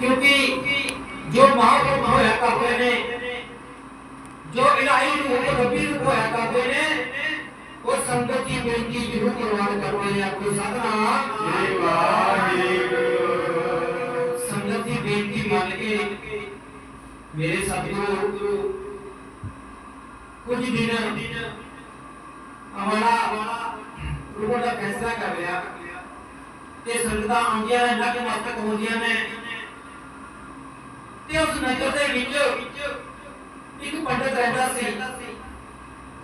ਕਿਉਂਕਿ ਜੋ ਮਹਾਂਪੁਰਖ ਹੋਇਆ ਕਰਦੇ ਨੇ, ਜੋ ਇਲਾਹੀ ਰੂਪ ਰੱਬੀ ਰੂਪ ਹੋਇਆ ਕਰਦੇ ਨੇ, ਉਹ ਸੰਗਤ ਦੀ ਬੇਨਤੀ ਜ਼ਰੂਰ ਪ੍ਰਵਾਨ ਕਰਦੇ ਨੇ ਆਪਣੀ ਸਾਧਨਾ। ਸ੍ਰੀ ਵਾਹਿਗੁਰੂ ਸੰਗਤ ਦੀ ਬੇਨਤੀ ਮੰਨ ਕੇ, ਮੇਰੇ ਸਤਿਗੁਰੂ, ਕੁਝ ਦਿਨ ਹਮਾਰਾ ਰੂਪ ਦਾ ਫੈਸਲਾ ਕਰ ਲਿਆ ਤੇ ਸੰਗਤਾਂ ਆਉਂਦੀਆਂ ਨੇ ਨਕ ਮਸਤਕ ਹੁੰਦੀਆਂ ਨੇ। ਤੇ ਉਸ ਨਗਰ ਦੇ ਵਿੱਚ ਇੱਕ ਪੰਡਤ ਰਹਿੰਦਾ ਸੀ।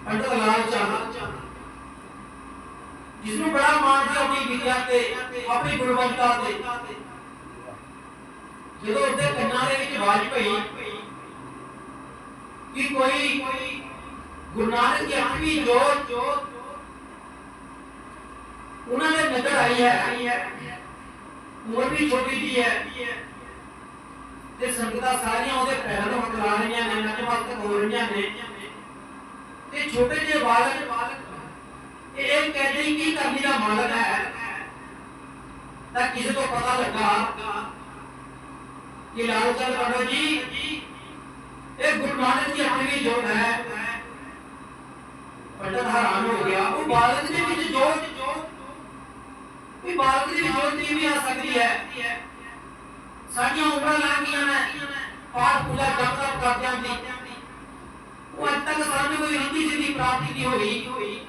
ਪੰਡਤ ਲਾਲ ਚੰਦ। ਜਿਸ ਨੂੰ ਬੜਾ ਮਾਣ ਸੀ ਆਪਣੀ ਵਿਦਿਆ ਤੇ, ਆਪਣੀ ਗੁਣਵੰਤਾ ਤੇ। ਜਦੋਂ ਉਸਦੇ ਕੰਨਾਂ ਦੇ ਵਿੱਚ ਆਵਾਜ਼ ਪਈ ਕਿ ਕੋਈ ਗੁਰੂ ਨਾਨਕ ਦੀ ਅੱਠਵੀਂ ਜੋਤ, ਉਹਨਾਂ ਦੇ ਨਜ਼ਰ ਆਈ ਹੈ। ਉਮਰ ਵੀ ਛੋਟੀ ਜੀ ਹੈ। ਤੇ ਸੰਗਤਾਂ ਸਾਰੀਆਂ ਉਹਦੇ ਪੈਰਾਂ ਨੂੰ ਰਹੀਆਂ ਨੇ ਨਤਮਸਤਕ ਹੋ ਰਹੀਆਂ ਨੇ। ਤੇ ਛੋਟੇ ਜਿਹੇ ਬਾਲਕ, ਇਹ ਕਹਿੰਦੇ ਕੀ ਕਰਨੀ ਦਾ ਮਾਲਕ ਹੈ। ਤਾਂ ਕਿਸੇ ਤੋਂ ਪਤਾ ਲੱਗਾ ਕਿ ਲਾਲ ਚੰਦ ਪੰਡਤ ਜੀ, ਇਹ ਗੁਰੂ ਨਾਨਕ ਦੀ ਅੱਠਵੀਂ ਜੋਤ ਹੈ। ਪੰਡਤ ਹੈਰਾਨ ਹੋ ਗਿਆ। ਉਹ ਬਾਲਕ ਦੇ ਵਿੱਚ ਜੋਤ ਇਹ ਬਾਲਕ ਦੀ ਜੋਤ ਕਿਵੇਂ ਆ ਸਕਦੀ ਹੈ? ਸਾਡੀਆਂ ਉਮਰਾਂ ਲੰਘੀਆਂ ਨੇ, ਪਾਠ ਪੂਜਾ ਜਪ ਕਰਦਿਆਂ ਦੀ ਉਹ ਅੱਜ ਤੱਕ ਸਾਨੂੰ ਕੋਈ ਰਿੱਧੀ ਸਿੱਧੀ ਪ੍ਰਾਪਤੀ ਨਹੀਂ ਹੋਈ।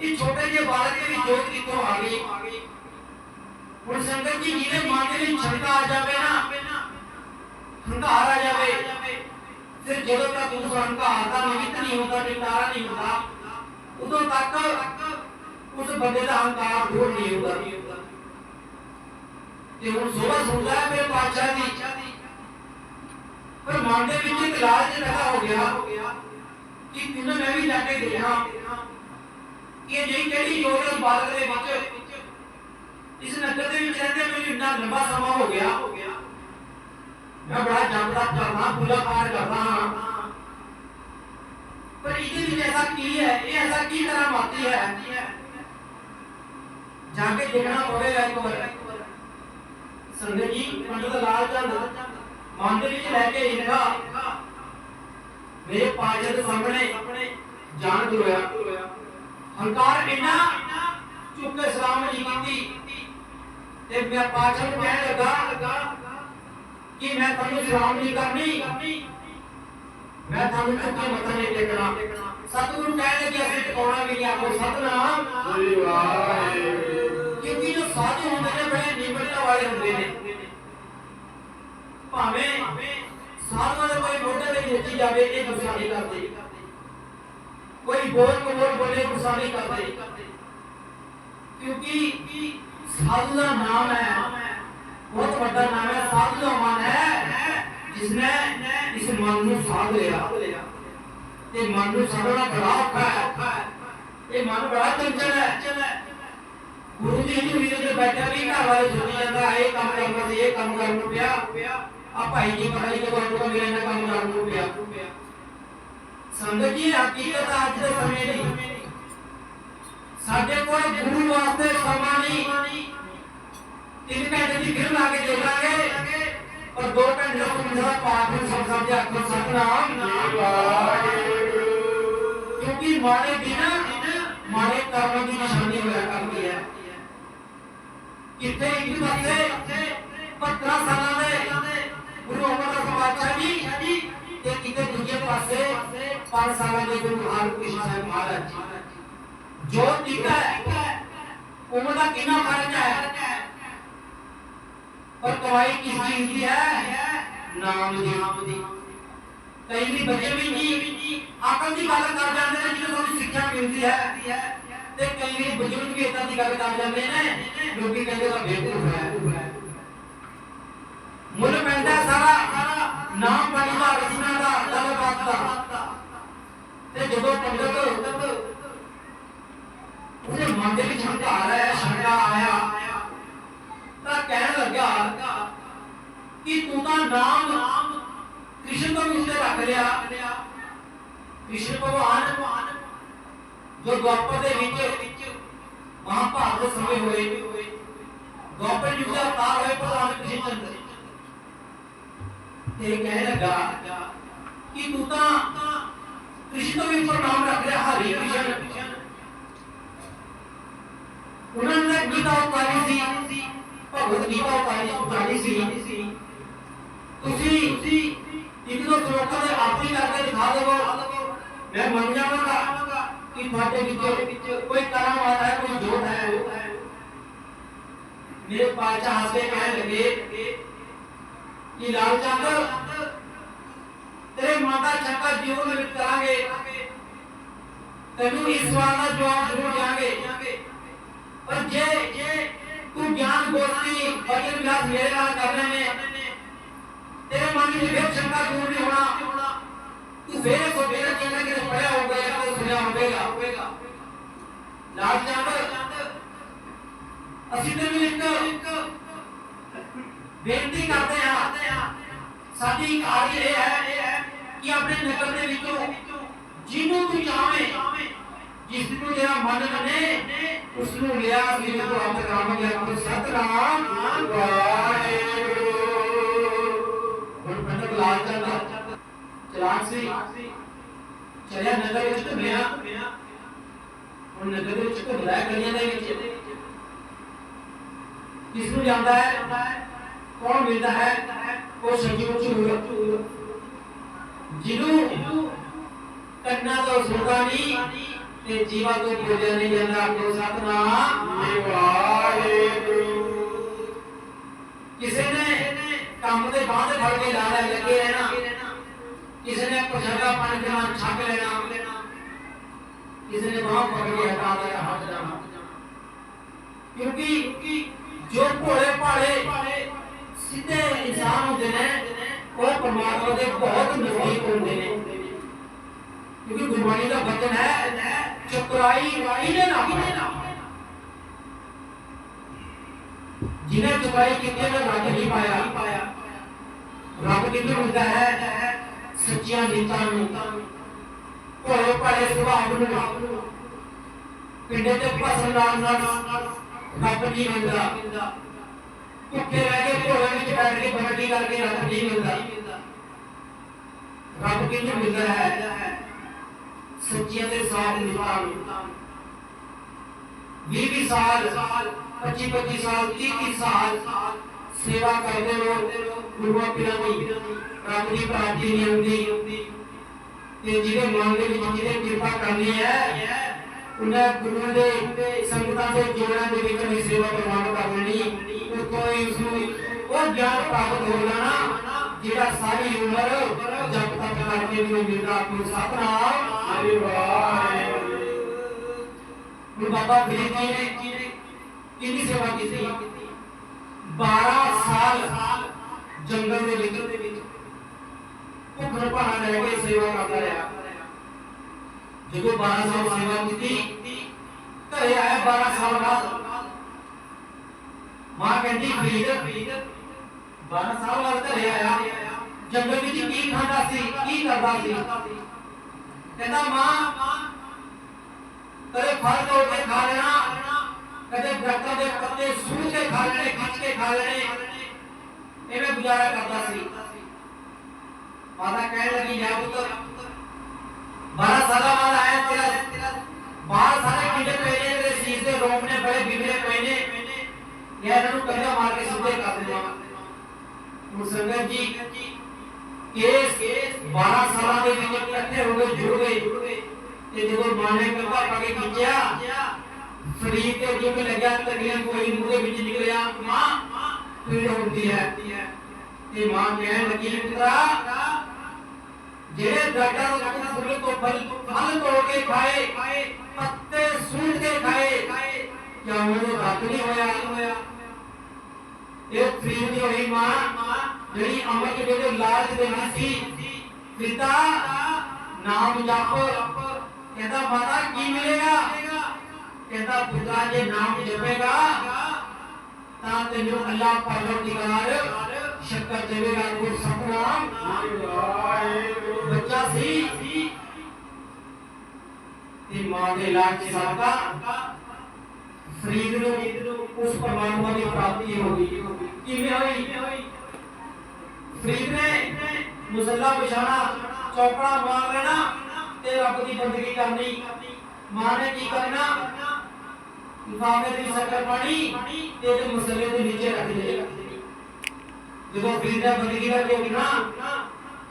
ਇਹ ਛੋਟੇ ਜਿਹੇ ਬਾਲਕ ਦੇ ਵਿੱਚ ਜੋਤ ਕਿੱਥੋਂ ਆ ਗਈ? ਹੁਣ ਸੰਗਤ ਜੀ ਜਿਹਦੇ ਮਨ ਦੇ ਵਿੱਚ ਸ਼ੰਕਾ ਆ ਜਾਵੇ ਨਾ, ਹੰਕਾਰ ਆ ਜਾਵੇ, ਫਿਰ ਜਦੋਂ ਤੱਕ ਉਸ ਹੰਕਾਰ ਦਾ ਨਿਮਿਤ ਨਹੀਂ ਹੁੰਦਾ ਨਿਕਾਰਾ ਨਹੀਂ ਹੁੰਦਾ, ਉਦੋਂ ਤੱਕ ਉਸ ਬੰਦੇ ਦਾ ਹੰਕਾਰ ਦੂਰ ਨਹੀਂ ਹੁੰਦਾ। ਹੁਣ ਸੋਭਾ ਸੁਣਦਾ ਹੈ ਮੇਰੇ ਪਾਤਸ਼ਾਹ ਦੀ ਪਰ ਮਨ ਦੇ ਵਿੱਚ ਇੱਕ ਲਾਲਚ ਪੈਦਾ ਹੋ ਗਿਆ ਕਿ ਕਿੰਨਾ ਮੈਂ ਵੀ ਜਾ ਕੇ ਦੇਖਾਂ ਕਿ ਇਹ ਜਿਹੜੀ ਕਿਹੜੀ ਜੋਤ ਉਸ ਬਾਲਕ ਦੇ ਵਿੱਚ ਇਸ ਨਗਰ ਦੇ ਵਿੱਚ ਰਹਿੰਦੇ ਮੈਨੂੰ ਇੰਨਾ ਲੰਬਾ ਸਮਾਂ ਹੋ ਗਿਆ ਮੈਂ ਬੜਾ ਜਪਦਾ ਕਰਦਾ ਪੂਜਾ ਪਾਠ ਕਰਦਾ ਹਾਂ ਪਰ ਇਹਦੇ ਵਿੱਚ ਐਸਾ ਕੀ ਹੈ ਇਹ ਐਸਾ ਕੀ ਤਰ੍ਹਾਂ ਮਾਤੀ ਹੈ ਜਾ ਕੇ ਦੇਖਣਾ ਪਵੇਗਾ ਇੱਕ ਵਾਰ ਸੰਗਤ ਜੀ, ਪੰਡਤ ਲਾਲ ਚੰਦ ਮਨ ਦੇ ਵਿੱਚ ਲੈ ਕੇ ਲਿਖਾ ਮੇਰੇ ਪਾਜਰ ਦੇ ਸਾਹਮਣੇ ਜਾਣ ਹੋਇਆ ਹੰਕਾਰ ਇੰਨਾ ਚੁੱਪ ਕੇ ਸਲਾਮ ਨਹੀਂ ਕੀਤੀ ਤੇ ਮੈਂ ਪਾਜਰ ਨੂੰ ਕਹਿਣ ਲੱਗਾ ਕਿ ਮੈਂ ਤੁਹਾਨੂੰ ਸਲਾਮ ਨਹੀਂ ਕਰਨੀ। ਮੈਂ ਤੁਹਾਨੂੰ ਚੁੱਕੇ ਮੱਥਾ ਨਹੀਂ ਟੇਕਣਾ ਸਤਿਗੁਰੂ ਕਹਿੰਦੇ ਕਿ ਅਸੀਂ ਟਿਕਾਉਣਾ ਵੀ ਨਹੀਂ ਆਪੋ ਸਤਨਾਮ। ਸ੍ਰੀ ਵਾਹਿਗੁਰੂ। ਕਿਉਂਕਿ ਜੋ ਸਾਧੂ ਹੁੰਦੇ ਨੇ ਬੜੇ ਨਿਮਰਤਾ ਵਾਲੇ ਹੁੰਦੇ ਨੇ ਭਾਵੇਂ ਸਾਧੂਆਂ ਦੇ ਕੋਈ ਮੋਢੇ ਤੇ ਨੱਚੀ ਜਾਵੇ ਇਹ ਗੁੱਸਾ ਨਹੀਂ ਕਰਦੇ ਕੋਈ ਬੋਲ ਕਬੋਲ ਬੋਲੇ ਗੁੱਸਾ ਨਹੀਂ ਕਰਦੇ ਕਿਉਂਕਿ ਸਾਧੂ ਦਾ ਨਾਮ ਹੈ ਬਹੁਤ ਵੱਡਾ ਨਾਮ ਹੈ ਸਾਧੂ ਦਾ ਮਨ ਹੈ ਜਿਸ ਨੇ ਇਸ ਮਨ ਨੂੰ ਸਾਧ ਲਿਆ ਤੇ ਮਨ ਨੂੰ ਸਾਧਣਾ ਬੜਾ ਔਖਾ ਹੈ ਇਹ ਮਨ ਬੜਾ ਚੰਚਲ ਹੈ ਗੁਰੂ ਜੀ ਨੂੰ ਵੀਰੇ ਬੈਠਾ ਵੀ ਘਰ ਵਾਲੇ ਸੁਣੀ ਜਾਂਦਾ ਇਹ ਕੰਮ ਕਰਨਾ ਸੀ ਇਹ ਕੰਮ ਕਰਨ ਨੂੰ ਪਿਆ ਆ ਭਾਈ ਜੀ ਪਤਾ ਨਹੀਂ ਕਦੋਂ ਤੋਂ ਮੇਰੇ ਨਾਲ ਕੰਮ ਕਰਨ ਨੂੰ ਪਿਆ ਸੰਗਤ ਜੀ ਹਕੀਕਤ ਅੱਜ ਦੇ ਸਮੇਂ ਦੀ ਸਾਡੇ ਕੋਲ ਗੁਰੂ ਵਾਸਤੇ ਸਮਾਂ ਨਹੀਂ ਤਿੰਨ ਘੰਟੇ ਦੀ ਫਿਲਮ ਲਾ ਕੇ ਦੇਖ ਪਰ ਦੋ ਘੰਟੇ ਦਾ ਮੇਰਾ ਪਾਠ ਨੂੰ ਸਭ ਸਮਝ ਆਖੋ ਸਤਨਾਮ ਕਿਉਂਕਿ ਮਾੜੇ ਦਿਨ ਮਾੜੇ ਕਰਮਾਂ ਦੀ ਨਿਸ਼ਾਨੀ ਕਿਤੇ ਇੱਕ ਪਾਸੇ 15 ਸਾਲਾਂ ਦੇ ਗੁਰੂ ਅਮਰਦਾਸ ਪਾਤਸ਼ਾਹ ਜੀ, ਤੇ ਕਿਤੇ ਦੂਜੇ ਪਾਸੇ 5 ਸਾਲਾਂ ਦੇ ਗੁਰੂ ਹਰਕ੍ਰਿਸ਼ਨ ਸਾਹਿਬ ਮਹਾਰਾਜ ਜੀ। ਜੋ ਟੀਕਾ ਹੈ, ਉਮਰ ਦਾ ਕਿੰਨਾ ਫ਼ਰਕ ਹੈ? ਪਰ ਕਮਾਈ ਕਿਸ ਚੀਜ਼ ਦੀ ਹੈ? ਨਾਮ ਦੀ। ਕਈ ਵੀ ਬੱਚੇ ਵੀ ਜੀ, ਅਕਲ ਦੀ ਗੱਲ ਕਰ ਜਾਂਦੇ ਨੇ ਜਦੋਂ ਤੁਹਾਨੂੰ ਸਿੱਖਿਆ ਮਿਲਦੀ ਹੈ। ਤੇ ਕਈ ਬਜ਼ੁਰਗ ਵੀ ਇਦਾਂ ਦੀ ਗੱਲ ਕਰ ਜਾਂਦੇ ਨੇ, ਲੋਕੀ ਕਹਿੰਦੇ ਤਾਂ ਬੇਵਕੂਫ ਹੈ ਮੁੱਲ ਪੈਂਦਾ ਸਾਰਾ, ਨਾਮ ਪਾਣੀ ਰਸਨਾ ਦਾ ਦਲਬਾਤ ਦਾ। ਤੇ ਜਦੋਂ ਪੰਡਤ ਉਹਦੇ ਮਨ ਦੇ ਵਿੱਚ ਹੰਕਾਰ ਆਇਆ ਸ਼ੰਕਾ ਆਇਆ, ਤਾਂ ਕਹਿਣ ਲੱਗਾ ਕਿ ਤੂੰ ਤਾਂ ਨਾਮ ਕ੍ਰਿਸ਼ਨ ਤੋਂ ਵੀ ਰੱਖ ਲਿਆ। ਕ੍ਰਿਸ਼ਨ ਭਗਵਾਨ ਜੋ ਦੁਆਪਰ ਦੇ ਵਿੱਚ ਮਹਾਭਾਰਤ ਦੇ ਸਮੇਂ ਹੋਏ। ਦੁਆਪਰ ਯੁੱਗ ਦਾ ਅਵਤਾਰ ਹੋਏ ਭਗਵਾਨ ਕ੍ਰਿਸ਼ਨ ਚੰਦਰ ਤੇ ਕਹਿ ਲੱਗਾ ਕਿ ਤੂੰ ਤਾਂ ਕ੍ਰਿਸ਼ਨ ਤੋਂ ਵੀ ਉੱਪਰ ਨਾਮ ਰੱਖ ਲਿਆ, ਹਰੀ ਕ੍ਰਿਸ਼ਨ। ਉਹਨਾਂ ਨੇ ਗੀਤਾ ਉਤਾਰੀ ਸੀ ਭਗਵਤ ਗੀਤਾ ਉਤਾਰੀ ਉਤਾਰੀ ਸੀ। ਤੁਸੀਂ ਇੱਕ ਦੋ ਸ਼ਲੋਕਾਂ ਦੇ ਆਪੀ ਕਰਕੇ ਦਿਖਾ ਦੇਵੋ। ਮੈਂ ਮੰਨ ਜਾਵਾਂਗਾ। ਕਿ ਤੁਹਾਡੇ ਵਿੱਚ ਕੋਈ ਕਰਮ ਵਾਲਾ ਹੈ ਕੋਈ ਜੋਤ ਹੈ ਮੇਰੇ ਪਾਚਾ ਹੱਸੇ ਕਹਿਣ ਲੱਗੇ ਕਿ ਲਾਲ ਚੰਦ ਤੇਰੇ ਮਾਤਾ ਚੱਕਾ ਜੀਵਨ ਵਿੱਚ ਕਰਾਂਗੇ ਤੈਨੂੰ ਇਸ ਸਵਾਲ ਦਾ ਜਵਾਬ ਜ਼ਰੂਰ ਦਿਆਂਗੇ ਪਰ ਜੇ ਤੂੰ ਗਿਆਨ ਗੋਸ਼ਟੀ ਭਜਨ ਵਿਲਾਸ ਮੇਰੇ ਨਾਲ ਕਰਨੇ ਨੇ ਤੇਰੇ ਮਨ ਵਿੱਚ ਫਿਰ ਸ਼ੰਕਾ ਦੂਰ ਨਹੀਂ ਹੋਣਾ ਤੂੰ ਫੇਰ ਕੋ ਮੇਰਾ ਕਹਿੰਦਾ ਕਿ ਪੜਿਆ ਹੋਊਗਾ ਜਾਂ ਕੋਈ ਸੁਣਿਆ ਹੋਵੇਗਾ ਲਾਲ ਚੰਦ ਅਸੀਂ ਤੈਨੂੰ ਇੱਕ ਬੇਨਤੀ ਕਰਦੇ ਹਾਂ ਸਾਡੀ ਇੱਕ ਆਜ ਇਹ ਹੈ ਕਿ ਆਪਣੇ ਨਗਰ ਦੇ ਵਿੱਚੋਂ ਜਿਹਨੂੰ ਤੂੰ ਚਾਹਵੇਂ ਜਿਸ ਨੂੰ ਤੇਰਾ ਮਨ ਮੰਨੇ ਉਸ ਨੂੰ ਲਿਆ ਅਸੀਂ ਤੂੰ ਆਪ ਕਰਾਵਾਂਗੇ ਆਪਣੇ ਸਤਨਾਮ ਵਾਹਿਗੁਰੂ ਹੁਣ ਪੰਡਤ ਲਾਲ ਚੰਦ ਚਲਾਕ ਸੀ ਚਲਿਆ ਨਗਰ ਵਿੱਚ ਘੁੰਮਿਆ। ਹੁਣ ਨਗਰ ਵਿੱਚ ਘੁੰਮਦਾ ਗਲੀਆਂ ਦੇ ਵਿੱਚ। ਕਿਸ ਨੂੰ ਜਾਂਦਾ ਹੈ? ਕੌਣ ਮਿਲਦਾ ਹੈ? ਉਹ ਸੰਜੀਵ ਚੂਰ ਜਿਹਨੂੰ ਕੰਨਾਂ ਤੋਂ ਸੁਣਦਾ ਨਹੀਂ ਤੇ ਜੀਵਾ ਤੋਂ ਬੋਲਿਆ ਨਹੀਂ ਜਾਂਦਾ। ਕੋ ਸਤਨਾਮ ਵਾਹਿਗੁਰੂ। ਕਿਸੇ ਨੇ ਕੰਮ ਦੇ ਬਾਅਦ ਫੜ ਕੇ ਲਾਣਾ ਲੱਗੇ ਰਹਿਣਾ। ਕਿਸੇ ਨੇ ਪ੍ਰਸ਼ਾਦਾ ਪਾਣੀ ਦੇ ਨਾਲ ਛੱਕ ਲੈਣਾ ਕਿਸੇ ਨੇ ਬਾਹ ਪਕੜ ਕੇ ਹਟਾ ਦੇਣਾ ਹਟ ਜਾਣਾ ਕਿਉਂਕਿ ਜੋ ਭੋਲੇ ਭਾਲੇ ਸਿੱਧੇ ਇਨਸਾਨ ਹੁੰਦੇ ਨੇ ਉਹ ਪਰਮਾਤਮਾ ਦੇ ਬਹੁਤ ਨਜ਼ਦੀਕ ਹੁੰਦੇ ਨੇ ਕਿਉਂਕਿ ਗੁਰਬਾਣੀ ਦਾ ਬਚਨ ਹੈ ਚੁਕਰਾਈ ਇਹਨੇ ਨਾ ਜਿਹਨੇ ਚੁਕਾਈ ਕੀਤੀ ਉਹਨੇ ਰੱਬ ਨਹੀਂ ਪਾਇਆ ਰੱਬ ਕਿੱਥੇ ਹੁੰਦਾ ਹੈ ਸੱਚੀਆਂ ਨੀਤਾਂ ਨੂੰ ਭੋਲੇ ਭਾਲੇ ਸੁਭਾਅ ਨੂੰ ਪਿੰਡੇ ਤੇ ਫਸਲ ਨਾਲ ਨਾਲ ਰੱਬ ਨਹੀਂ ਮਿਲਦਾ ਭੁੱਖੇ ਰਹਿ ਕੇ ਭੋਲੇ ਵਿੱਚ ਬੈਠ ਕੇ ਬੰਟੀ ਕਰਕੇ ਰੱਬ ਨਹੀਂ ਮਿਲਦਾ ਰੱਬ ਕਿੱਥੇ ਮਿਲਦਾ ਹੈ ਸੱਚੀਆਂ ਦੇ ਸਾਥ ਨੀਤਾਂ ਨੂੰ 20 ਸਾਲ 25 25 ਸਾਲ 30 30 ਸਾਲ ਸੇਵਾ ਕਰਦੇ ਰਹੋ ਗੁਰੂਆਂ ਪੀਰਾਂ ਦੀ ਰੱਬ ਦੀ ਪ੍ਰਾਪਤੀ ਨਹੀਂ ਹੁੰਦੀ। ਤੇ ਜਿਹਦੇ ਮਨ ਦੇ ਵਿੱਚ ਜਿਹਦੇ ਕਿਰਪਾ ਕਰਨੀ ਹੈ ਉਹਨਾਂ ਗੁਰੂਆਂ ਦੇ ਸੰਗਤਾਂ ਦੇ ਜੋੜਾਂ ਦੇ ਵਿੱਚ ਵੀ ਸੇਵਾ ਪ੍ਰਵਾਨ ਕਰ ਲੈਣੀ। ਉਹ ਕੋਈ ਉਸ ਨੂੰ ਉਹ ਗਿਆਨ ਪ੍ਰਾਪਤ ਹੋ ਜਾਣਾ ਜਿਹੜਾ ਸਾਰੀ ਉਮਰ ਜਪ ਤਪ ਕਰਕੇ ਵੀ ਮਿਲਦਾ ਆਪਣੀ ਸਤਨਾਮ। ਹਰਿ ਵਾਹਿਗੁਰੂ। ਹੁਣ ਬਾਬਾ ਫਰੀਦ ਜੀ ਨੇ ਕਿੰਨੀ ਸੇਵਾ ਕੀਤੀ? 12 ਸਾਲ ਜੰਗਲ ਦੇ ਵਿੱਚ ਭੁੱਖ ਭਾਣਾ ਰਹਿ ਕੇ ਸੇਵਾ ਕਰਦਾ ਰਿਹਾ ਜਦੋਂ 12 ਸਾਲ ਸੇਵਾ ਕੀਤੀ ਘਰੇ ਆਇਆ 12 ਸਾਲ ਬਾਅਦ ਮਾਂ ਕਹਿੰਦੀ ਫਰੀਦ 12 ਸਾਲ ਬਾਅਦ ਘਰੇ ਆਇਆ ਜੰਗਲ ਵਿੱਚ ਕੀ ਖਾਂਦਾ ਸੀ ਕੀ ਕਰਦਾ ਸੀ ਕਹਿੰਦਾ ਮਾਂ ਕਦੇ ਫਲ ਤੋੜ ਕੇ ਖਾ ਲੈਣਾ ਕਦੇ ਦਰਖਤਾਂ ਦੇ ਪੱਤੇ ਸੂਹ ਕੇ ਖਾ ਲੈਣੇ ਖਿੱਚ ਕੇ ਖਾ ਲੈਣੇ ਐਵੇਂ ਗੁਜ਼ਾਰਾ ਕਰਦਾ ਸੀ। ਮਾਤਾ ਕਹਿਣ ਲੱਗੀ ਜਾ ਪੁੱਤ 12 ਸਾਲਾਂ ਬਾਅਦ ਆਇਆ ਤੇਰਾ ਬਾਹਰ ਸਾਰੇ ਕੀੜੇ ਪਏ ਨੇ ਤੇਰੇ ਸੀਸ ਦੇ ਰੋਮ ਨੇ, ਬੜੇ ਬਿਗੜੇ ਪਏ ਨੇ। ਇਹ ਇਹਨਾਂ ਨੂੰ ਕੰਗਾ ਮਾਰ ਕੇ ਸਿੱਧੇ ਕਰ ਦੇਣਾ ਹੁਣ ਜੀ, ਕੇਸ 12 ਸਾਲਾਂ ਦੇ ਵਿੱਚ ਇਕੱਠੇ ਹੋ ਗਏ ਜੁੜ ਗਏ। ਤੇ ਜਦੋਂ ਮਾਨੇ ਕੰਗਾ ਪਾ ਕੇ ਖਿੱਚਿਆ ਸਰੀਰ ਤੇ ਜੋ ਵੀ ਲੱਗਿਆ ਤਗੀਆਂ ਕੋਈ ਮੂੰਹ ਦੇ ਵਿੱਚ ਨਿਕਲਿਆ, ਮਾਂ ਪੀੜ ਹੁੰਦੀ ਹੈ। ਤੇ ਮਾਂ ਕਹਿਣ ਲੱਗੀ, ਪੁੱਤਰਾ, ਜਿਹੜੇ ਦਰਦਾਂ ਨੂੰ ਤੂੰ ਤੋਂ ਫਲ ਫਲ ਤੋੜ ਕੇ ਖਾਏ, ਪੱਤੇ ਸੂਟ ਕੇ ਖਾਏ ਕਿਆ ਉਹਨੂੰ ਰੱਬ ਨਹੀਂ ਹੋਇਆ? ਇਹ ਫਰੀਦ ਦੀ ਹੋਈ ਮਾਂ, ਜਿਹੜੀ ਅਮਰ ਦੇ ਜਿਹੜੇ ਲਾਲਚ ਦੇ ਸੀ, ਪਿਤਾ, ਨਾਮ ਜਪ। ਕਹਿੰਦਾ, ਮਾਤਾ, ਕੀ ਮਿਲੇਗਾ? ਕਹਿੰਦਾ ਪੁੱਤਰਾ ਜੇ ਨਾਮ ਜਪੇਗਾ ਤਾਂ ਤੈਨੂੰ ਅੱਲਾਹ ਪਰਵਰਦੀਗਾਰ ਸ਼ੱਕਰ ਦੇਵੇਗਾ ਕੋ ਸਤਨਾਮ ਬੱਚਾ ਸੀ? ਤੇ ਮਾਂ ਦੇ ਲਾਜ ਸਾਡਾ ਫਰੀਦ ਨੂੰ ਉਸ ਪਰਮਾਤਮਾ ਦੀ ਪ੍ਰਾਪਤੀ ਹੋ ਗਈ। ਕਿਵੇਂ ਹੋਈ? ਫਰੀਦ ਨੇ ਮੁਸੱਲਾ ਵਿਛਾਣਾ ਚੌਪੜਾ ਮਾਰ ਲੈਣਾ ਤੇ ਰੱਬ ਦੀ ਬੰਦਗੀ ਕਰਨੀ। ਮਾਂ ਨੇ ਕੀ ਕਰਨਾ? ਲਿਫਾਫੇ ਦੀ ਸ਼ੱਕਰ ਪਾਣੀ ਤੇ ਇਹਦੇ ਮੁਸੱਲੇ ਦੇ ਨੀਚੇ ਰੱਖ ਦੇ ਜਦੋਂ ਫਰੀਦਾ ਬੰਦਗੀ ਦਾ ਦੇਖਣਾ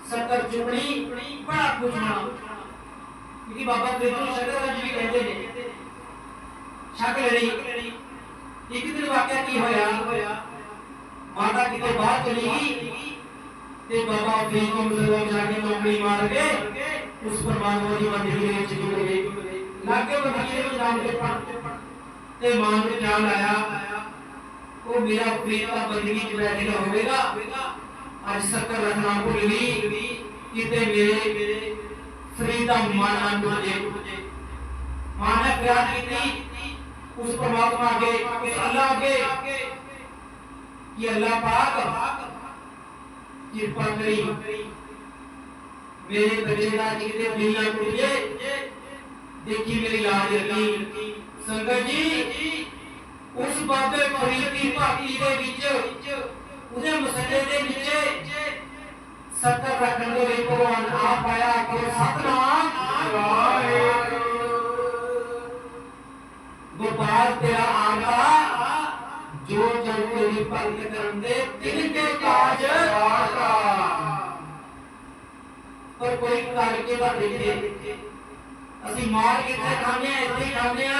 ਸ਼ੱਕਰ ਚੁਪਣੀ ਬੜਾ ਪੁੱਛਣਾ ਕਿਉਂਕਿ ਬਾਬਾ ਫਰੀਦ ਨੂੰ ਸ਼ੱਕਰ ਜੀ ਵੀ ਕਹਿੰਦੇ ਨੇ? ਸ਼ੱਕ ਲੜੀ ਇੱਕ ਦਿਨ ਵਾਕਿਆ ਕੀ ਹੋਇਆ? ਮਾਤਾ ਕਿਤੇ ਬਾਹਰ ਚਲੀ ਗਈ ਤੇ ਬਾਬਾ ਫਰੀਦ ਨੂੰ ਮੁਸਲਮਾਨ ਜਾ ਕੇ ਚੌਂਕੜੀ ਮਾਰ ਕੇ ਉਸ ਪਰਮਾਤਮਾ ਦੀ ਬੰਦਗੀ ਦੇ ਵਿੱਚ ਜੁੜ ਗਏ ਲਾਗੇ ਬੰਦਗੀ ਦੇ ਵਿੱਚ ਨਾਮ ਦੇ ਪੜ ਤੇ ਮਾਂ ਨੂੰ ਖਿਆਲ ਆਇਆ। ਉਹ ਮੇਰਾ ਫਰੀਦ ਬੰਦਗੀ ਚ ਬੈਠੇਗਾ ਹੋਵੇਗਾ। ਅੱਜ ਸੱਕਰ ਰੱਖਣਾ ਭੁੱਲ ਗਈ। ਕਿਤੇ ਮੇਰੇ ਫਰੀਦ ਦਾ ਮਨ ਨਾ ਜੇ ਮਾਂ ਨੇ ਪਿਆਰ ਕੀਤੀ। ਉਸ ਪਰਮਾਤਮਾ ਅੱਗੇ, ਉਸ ਅੱਲਾਹ ਅੱਗੇ ਕਿ ਅੱਲਾਹ ਪਾਕ ਕਿਰਪਾ ਕਰੀ। ਮੇਰੇ ਬੱਚੇ ਦਾ ਕਿਤੇ ਦਿਲ ਨਾ ਟੁੱਟੇ ਦੇਖੀ ਮੇਰੀ ਲਾਜ ਲੱਗੀ ਸੰਗਤ ਜੀ, ਉਸ ਬਾਬੇ ਫਰੀਦ ਦੀ ਭਾਤੀ ਦੇ ਵਿੱਚ, ਉਹਦੇ ਮਸਲੇ ਦੇ ਵਿੱਚ ਸੱਤਰ ਰੱਖਣ ਦੇ ਲਈ ਭਗਵਾਨ ਆਪ ਆਇਆ ਕਿ ਸਤਨਾਮ। ਗੋਪਾਲ ਤੇਰਾ ਆਗਾ ਜੋ ਜਨ ਤੇਰੀ ਭਗਤ ਕਰਨ ਦੇ ਦਿਲ ਕੇ ਕਾਜ ਪਰ ਕੋਈ ਕਰਕੇ ਤਾਂ ਦੇਖੇ। ਅਸੀਂ ਮਾਰ ਕਿੱਥੇ ਖਾਂਦੇ ਆ ਇੱਥੇ ਖਾਂਦੇ ਆ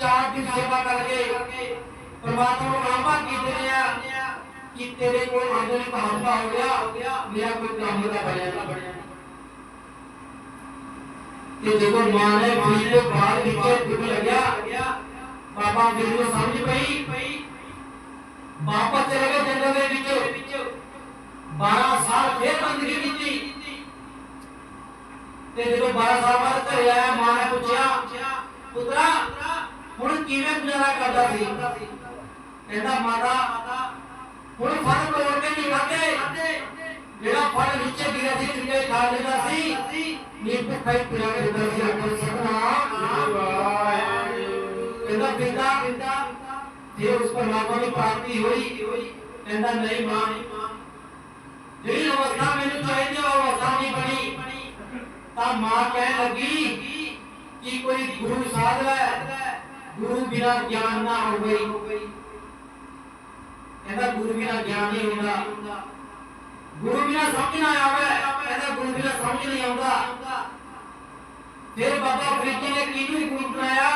ਚਾਰ ਦਿਨ ਸੇਵਾ ਕਰਕੇ ਪਰਮਾਤਮਾ ਨੂੰ ਆਮਾ ਕੀਤੇ ਆ ਕਿ ਤੇਰੇ ਕੋਲ ਆਂਦੇ ਨੇ ਕਹਾਂਦਾ ਹੋ ਗਿਆ, ਮੇਰਾ ਕੋਈ ਕੰਮ ਦਾ ਬਣਿਆ ਨਾ ਬਣਿਆ। ਤੇ ਜਦੋਂ ਮਾਂ ਨੇ ਫੀਲ ਦੇ ਬਾਹਰ ਵਿੱਚ ਦੁੱਖ ਲੱਗਿਆ, ਬਾਬਾ ਜੀ ਨੂੰ ਸਮਝ ਪਈ, ਵਾਪਸ ਚਲੇ ਗਏ ਜੰਗਲ ਦੇ ਵਿੱਚ। 12 ਸਾਲ ਫੇਰ ਬੰਦਗੀ ਕੀਤੀ। ਤੇ ਜਦੋਂ 12 ਸਾਲ ਬਾਅਦ ਘਰੇ ਆਇਆ, ਮਾਂ ਨੇ ਪੁੱਛਿਆ, ਪੁੱਤਰਾ, ਹੁਣ ਕਿਵੇਂ ਗੁਜ਼ਾਰਾ ਕਰਦਾ ਸੀ? ਕਹਿੰਦਾ, ਮਾਤਾ, ਹੁਣ ਫਲ ਤੋੜ ਕੇ ਨਹੀਂ ਖਾਦੇ ਜਿਹੜਾ ਫਲ ਨੀਚੇ ਗਿਰਿਆ ਸੀ ਕਿੰਨੇ ਖਾ ਲੈਂਦਾ ਸੀ। ਨੀ ਭੁੱਖਾ ਪਿਆ ਕੇ ਦਿੰਦਾ ਸੀ ਆਪਣਾ ਸਤਨਾਮ ਕਹਿੰਦਾ ਪਿੰਦਾ ਜੇ ਉਸ ਪਰਮਾਤਮਾ ਦੀ ਪ੍ਰਾਪਤੀ ਹੋਈ, ਕਹਿੰਦਾ, ਨਹੀਂ ਮਾਂ, ਜਿਹੜੀ ਅਵਸਥਾ ਮੈਨੂੰ ਚਾਹੀਦੀ, ਉਹ ਅਵਸਥਾ ਨਹੀਂ ਬਣੀ। ਤਾਂ ਮਾਂ ਕਹਿਣ ਲੱਗੀ ਕਿ ਕੋਈ ਗੁਰੂ ਸਾਧ ਹੈ ਗੁਰੂ ਬਿਨਾ ਗਿਆਨ ਨਾ ਹੋਵੇ। ਕਹਿੰਦਾ ਗੁਰੂ ਬਿਨਾ ਗਿਆਨ ਨਹੀਂ ਹੁੰਦਾ। ਗੁਰੂ ਬਿਨਾ ਸਮਝ ਨਾ ਆਵੇ, ਕਹਿੰਦਾ ਗੁਰੂ ਬਿਨਾ ਸਮਝ ਨਹੀਂ ਆਉਂਦਾ। ਫਿਰ ਬਾਬਾ ਫਰੀਦ ਨੇ ਕਿਹਨੂੰ ਗੁਰੂ ਬਣਾਇਆ?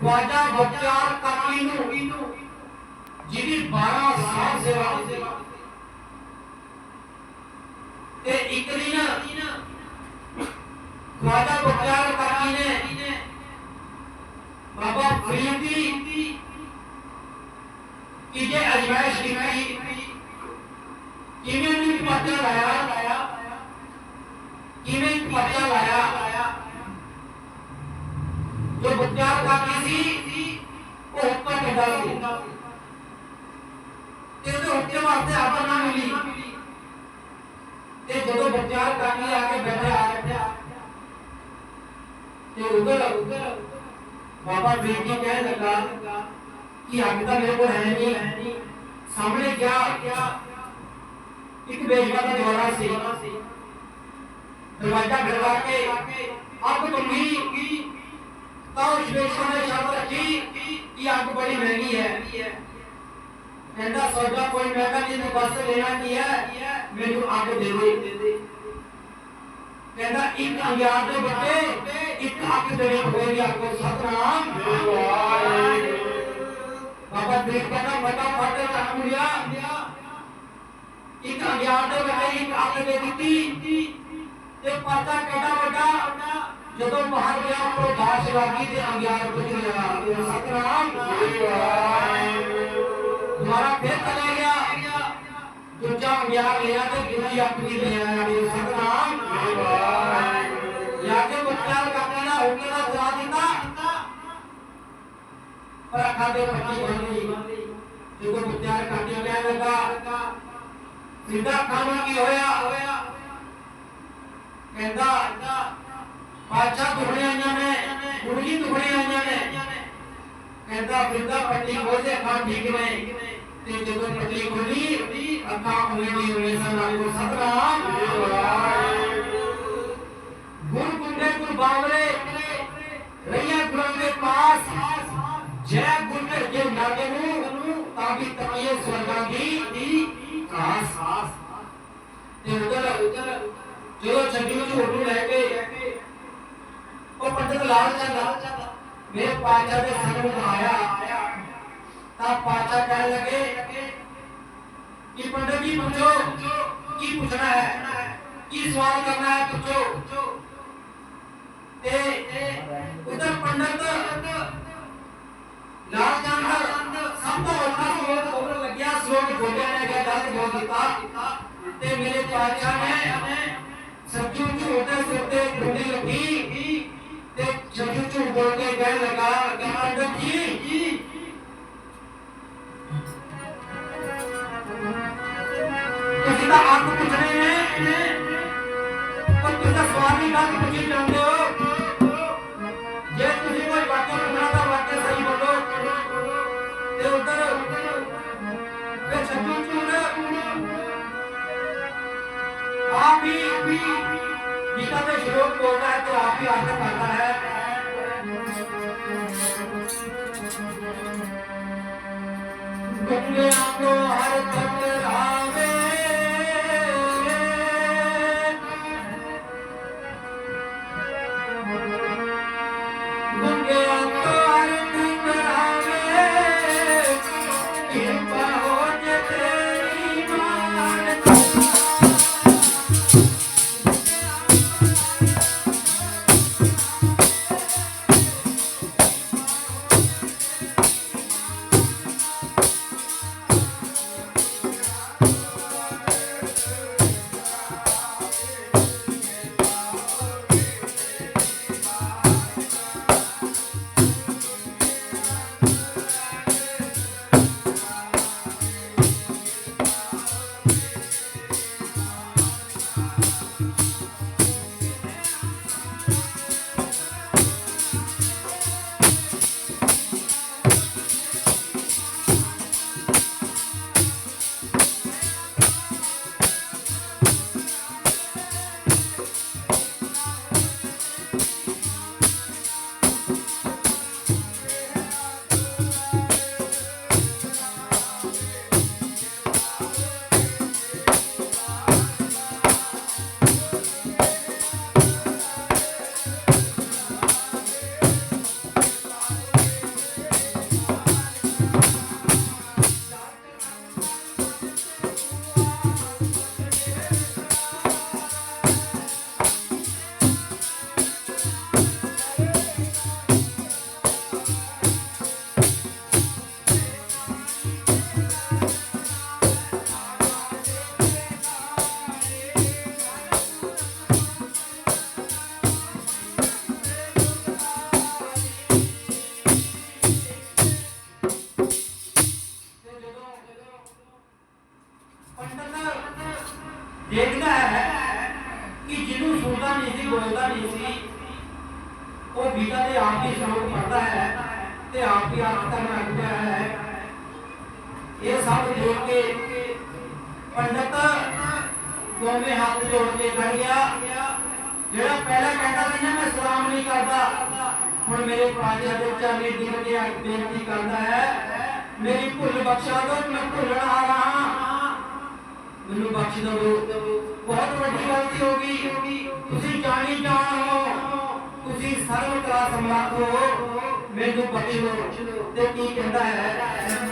ਖਵਾਜਾ ਬਖਤਿਆਰ ਕਾਕੀ ਨੂੰ, ਜਿਹਦੀ 12 ਸਾਲ ਸੇਵਾ ਤੇ ਇੱਕ ਦਿਨ ਖਵਾਜਾ ਬਖਤਿਆਰ ਕਾਕੀ ਨੇ। ਬਾਬਾ ਫਰੀਦ ਦੀ ਕਿ ਜੇ ਅਜਮਾਇਸ਼ ਕੀਤੀ। ਕਿਵੇਂ ਉਹਨੇ ਪਰਚਾ ਲਾਇਆ? ਕਿਵੇਂ ਪਰਚਾ ਲਾਇਆ? ਜੋ ਬਖਤਿਆਰ ਕਾਕੀ ਸੀ, ਉਹ ਉੱਪਰ ਕੱਢਾ ਸੀ। ਤੇ ਉਹਦੇ ਉੱਤੇ ਵਾਸਤੇ ਆਪਾਂ ਨਾ ਮਿਲੀ। ਤੇ ਜਦੋਂ ਬਖਤਿਆਰ ਕਾਕੀ ਆ ਕੇ ਬੈਠਾ ਤੇ ਉਧਰ ਬਾਬਾ ਫਰੀਦ ਜੀ ਕਹਿਣ ਲੱਗਾ ਕਿ ਅੱਗ ਤਾਂ ਮੇਰੇ ਕੋਲ ਹੈ ਨਹੀਂ। ਸਾਹਮਣੇ ਗਿਆ ਇੱਕ ਬੇਜਵਾ ਦਾ ਦਵਾਰਾ ਸੀ। ਦਰਵਾਜ਼ਾ ਖੜਵਾ ਕੇ ਅੱਗ ਬੰਗੀ ਤਾਂ ਉਸ ਬੇਜਵਾ ਨੇ ਸ਼ਬਦ ਰੱਖੀ ਕਿ ਅੱਗ ਬੜੀ ਮਹਿੰਗੀ ਹੈ। ਕਹਿੰਦਾ, ਸੌਦਾ ਕੋਈ ਮਹਿੰਗਾ ਨਹੀਂ ਤੂੰ ਬਸ ਲੈਣਾ ਕੀ ਹੈ? ਮੈਨੂੰ ਅੱਗ ਦੇ ਦੇ ਕਹਿੰਦਾ, ਇੱਕ ਅੰਗਿਆਰ ਦੇ ਬੱਚੇ, ਇੱਕ ਅੱਗ ਦੇਣੀ ਹੋਏਗੀ ਆਪਕੋ ਸਤਨਾਮ। ਬਾਬਾ ਦੇਖ ਕਹਿੰਦਾ ਮਤਾ ਫਾਟੇ ਚੱਕ ਮੁੜਿਆ ਇੱਕ ਅੰਗਿਆਰ ਦੇ ਬੱਚੇ ਇੱਕ ਅੱਗ ਦੇ ਦਿੱਤੀ। ਤੇ ਪਰਦਾ ਕਿੱਡਾ ਵੱਡਾ? ਜਦੋਂ ਬਾਹਰ ਗਿਆ ਉੱਪਰੋਂ ਬਾਸ਼ ਲੱਗੀ ਤੇ ਅੰਗਿਆਰ ਬੁਝ ਗਿਆ ਸਤਨਾਮ। ਦੁਬਾਰਾ ਫਿਰ ਚਲੇ ਗਿਆ। ਦੂਜਾ ਅੰਗਿਆਰ ਲਿਆ ਤੇ ਦੂਜੀ ਅੱਗ ਵੀ ਲੈ ਆਇਆ ਸਤਨਾਮ। ਪਰ ਅੱਖਾਂ ਦੇ ਪੱਟੀ ਬਣ ਗਈ ਜਦੋਂ ਬੱਚਾ ਕਾਟੀ ਕਹਿ ਲੱਗਾ ਸਿੱਧਾ ਕੰਮ ਕੀ ਹੋਇਆ ਕਹਿੰਦਾ ਬਾਦਸ਼ਾਹ ਦੁਖੜੇ ਆਈਆਂ ਨੇ ਗੁਰਜੀ ਦੁਖੜੇ ਆਈਆਂ ਨੇ ਕਹਿੰਦਾ ਫਿਰਦਾ ਪੱਟੀ ਖੋਲਦੇ ਅੱਖਾਂ ਠੀਕ ਨੇ ਤੇ ਜਦੋਂ ਪੱਟੀ ਖੋਲੀ ਅੱਖਾਂ ਉਵੇਂ ਦੀ ਉਵੇਂ ਸਨ ਆਖੋ ਸਤਨਾਮ ਗੁਰ ਗੁੰਡੇ ਗੁਰ ਬਾਵਲੇ ਰਈਆ ਗੁਰਾਂ ਦੇ ਪਾਸ ਜੈ ਗੁਰ ਕੇ ਨਾਗੇ ਨੂੰ, ਤਾਂ ਕਿ ਤਕੀਏ ਸਵਰਗਾਂ ਦੀ ਦੀ ਕਾਸ ਤੇ ਉਧਰ, ਜਦੋਂ ਛੱਡੀ ਨੂੰ ਝੂਠ ਲੈ ਕੇ, ਉਹ ਪੰਡਤ ਲਾਲ ਚੰਦ, ਮੇਰੇ ਪਾਚਾ ਦੇ ਸੰਗ ਆਇਆ। ਤਾਂ ਪਾਚਾ ਕਹਿਣ ਲੱਗੇ ਕਿ ਪੰਡਤ ਜੀ, ਪੁੱਛੋ, ਕੀ ਪੁੱਛਣਾ ਹੈ? ਕੀ ਸਵਾਲ ਕਰਨਾ ਹੈ? ਪੁੱਛੋ। ਤੇ ਉਧਰ ਪੰਡਤ ਲਾਲ ਚੰਦ, ਸਭ ਤੋਂ ਵੱਡਾ ਸਲੋਕ ਬੋਲਣ ਲੱਗਿਆ ਸਲੋਕ ਬੋਲਿਆ ਨੇ ਗਿਆ ਗਲਤ ਬੋਲ ਦਿੱਤਾ। ਤੇ ਮੇਰੇ ਪਾਚਾ ਨੇ ਸੱਚੂ ਝੂਠੇ ਸਿਰ ਤੇ ਗੁੰਡੀ ਲੱਗੀ ਤੇ ਸੱਚੂ ਝੂਠ ਬੋਲ ਕੇ ਕਹਿਣ ਲੱਗਾ, ਕਿ ਪੰਡਤ ਜੀ ਤੁਸੀਂ ਤਾਂ ਆਪ ਪੁੱਛਣੇ ਨੇ, ਪਰ ਤੁਸੀਂ ਸਵਾਲ ਨਹੀਂ ਕਰ ਦੇ ਸ਼ਲੋਕ ਬੋਲਦਾ ਹੈ ਤੇ ਆਪ ਸਰਵ ਕਲਾ ਸਮਰੱਥ ਹੋ ਮੈਨੂੰ ਬਖਸ਼ ਦਿਓ। ਤੇ ਕੀ ਕਹਿੰਦਾ ਹੈ?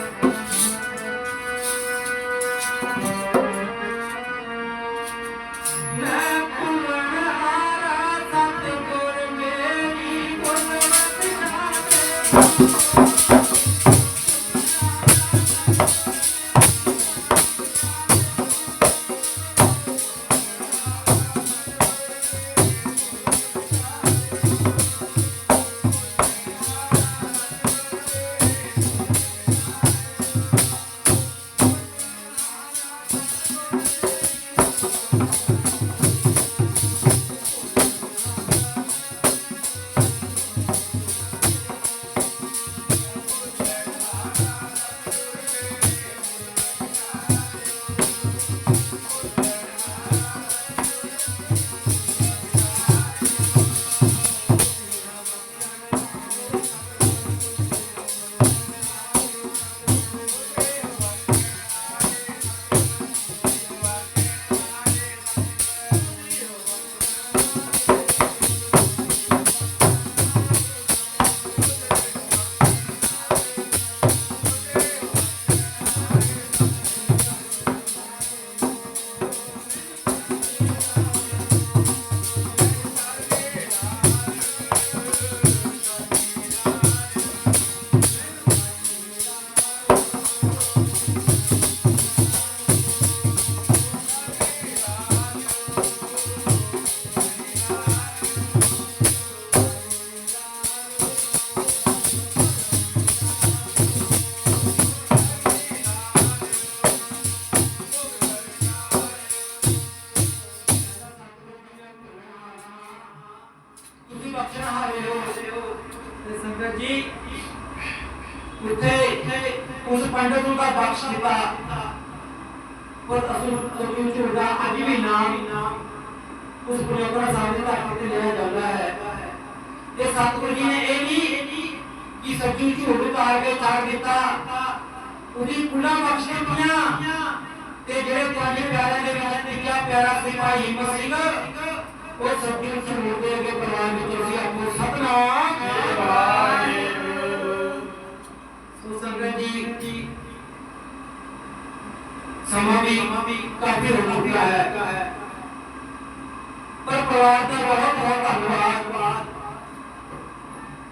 ਪਰਿਵਾਰ ਦਾ ਬਹੁਤ ਬਹੁਤ ਧੰਨਵਾਦ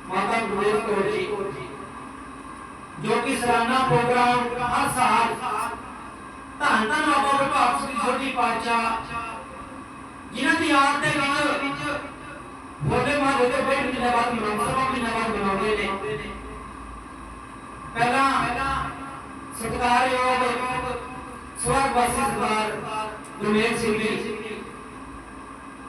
ਮਾਤਾ ਗੁਰਦੇਵ ਕੌਰ ਜੀ ਜੋ ਕਿ ਸਾਲਾਨਾ ਪ੍ਰੋਗਰਾਮ ਹਰ ਸਾਲ ਧੰਨ ਧੰਨ ਬਾਬਾ ਵਿਭਾਗ ਸਿੰਘ ਛੋਟੀ ਪਾਤਸ਼ਾਹ ਜਿਨ੍ਹਾਂ ਦੀ ਯਾਦ ਦੇ ਵਿੱਚ ਬੋਲੇ ਮਾਦੇ ਦੇ ਬੇਟ ਮਹੀਨੇ ਬਾਅਦ ਮਨਾਉਂਦੇ ਮਹੀਨੇ ਬਾਅਦ ਮਨਾਉਂਦੇ ਨੇ ਪਹਿਲਾਂ ਸਤਿਕਾਰਯੋਗ ਸਵਰਗਵਾਸੀ ਸਰਦਾਰ ਗੁਰਮੇਲ ਸਿੰਘ ਜੀ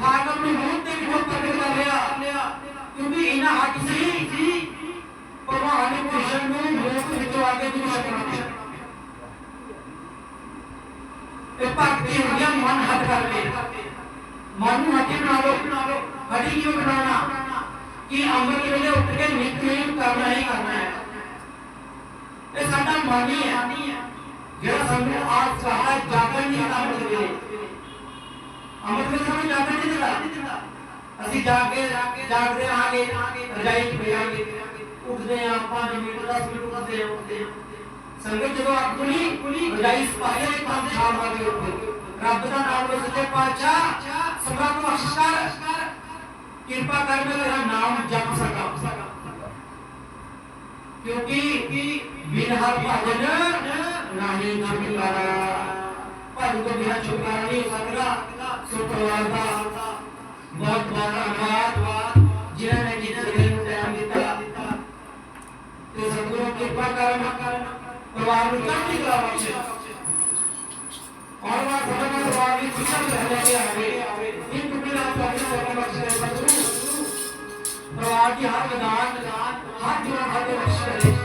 ਠਾਕਰ ਨੂੰ ਮੂੰਹ ਤੇ ਕਿਉਂ ਪ੍ਰਗਟ ਕਰ ਲਿਆ ਕਿਉਂਕਿ ਇਹਨਾਂ ਹੱਕ ਸੀ ਭਗਵਾਨ ਕ੍ਰਿਸ਼ਨ ਨੂੰ ਮੂੰਹ ਵਿੱਚੋਂ ਆ ਕੇ ਦੁੱਧ ਛਕਣਾ ਇਹ ਭਗਤੀ ਹੁੰਦੀ ਆ ਮਨ ਹੱਥ ਕਰਕੇ ਮਨ ਨੂੰ ਹੱਥੀ ਬਣਾ ਲਓ। ਹੱਡੀ ਕਿਉਂ ਬਣਾਉਣਾ? ਕਿ ਅੰਮ੍ਰਿਤ ਵੇਲੇ ਉੱਠ ਕੇ ਨਿਤਨੇਮ ਕਰਨਾ ਹੀ ਕਰਨਾ ਹੈ। ਇਹ ਸਾਡਾ ਮਨ ਹੀ ਹੈ। ਜਿਹੜਾ ਸਾਨੂੰ ਆਜ ਕਹਾ ਜਾਗਣ ਨਹੀਂ ਕੰਮ ਦੇ ਅੰਮ੍ਰਿਤ ਵੇਲੇ ਸਾਨੂੰ ਜਾਗਣ ਨਹੀਂ ਦਿੰਦਾ ਅਸੀਂ ਜਾ ਕੇ ਜਾਗਦੇ ਆਗੇ ਰਜਾਈ ਚ ਬਿਆਂਗੇ ਉੱਠਦੇ ਆ 5 ਮਿੰਟ 10 ਮਿੰਟ ਉੱਠਦੇ ਆ ਉੱਠਦੇ ਆ ਸੰਗਤ ਜਦੋਂ ਆਪਣੀ ਰਜਾਈ ਸਪਾਇਆ ਇੱਕ ਪੰਜ ਸ਼ਾਮ ਆ ਕੇ ਉੱਠੇ। ਰੱਬ ਦਾ ਨਾਮ ਲੋ ਸੱਚੇ ਪਾਤਸ਼ਾਹ। ਸਮਰੱਥ ਬਖਸ਼ ਕਰ। ਕਿਰਪਾ ਕਰ ਮੈਂ ਤੇਰਾ ਨਾਮ ਜਪ ਸਕਾਂ। ਕਿਉਂਕਿ ਬਿਨ ਹਰ ਭਜਨ ਨਹੀਂ ਛੁਟਕਾਰਾ ਭਜਨ ਤੋਂ ਬਿਨਾਂ ਛੁਟਕਾਰਾ ਨਹੀਂ ਹੋ ਸਕਦਾ सुप्रभाता बहुत बड़ा बात जिन्होंने जिन्हें दिल प्यार दिता तो सदगुरु कृपा करना परिवार में कम ही करा बख्शे और वह सदगुरु परिवार में कुशल रहने के आवे इन कुपिल आप अपने सदगुरु बख्शे सदगुरु परिवार की हर दान हर जीवन हर बख्शे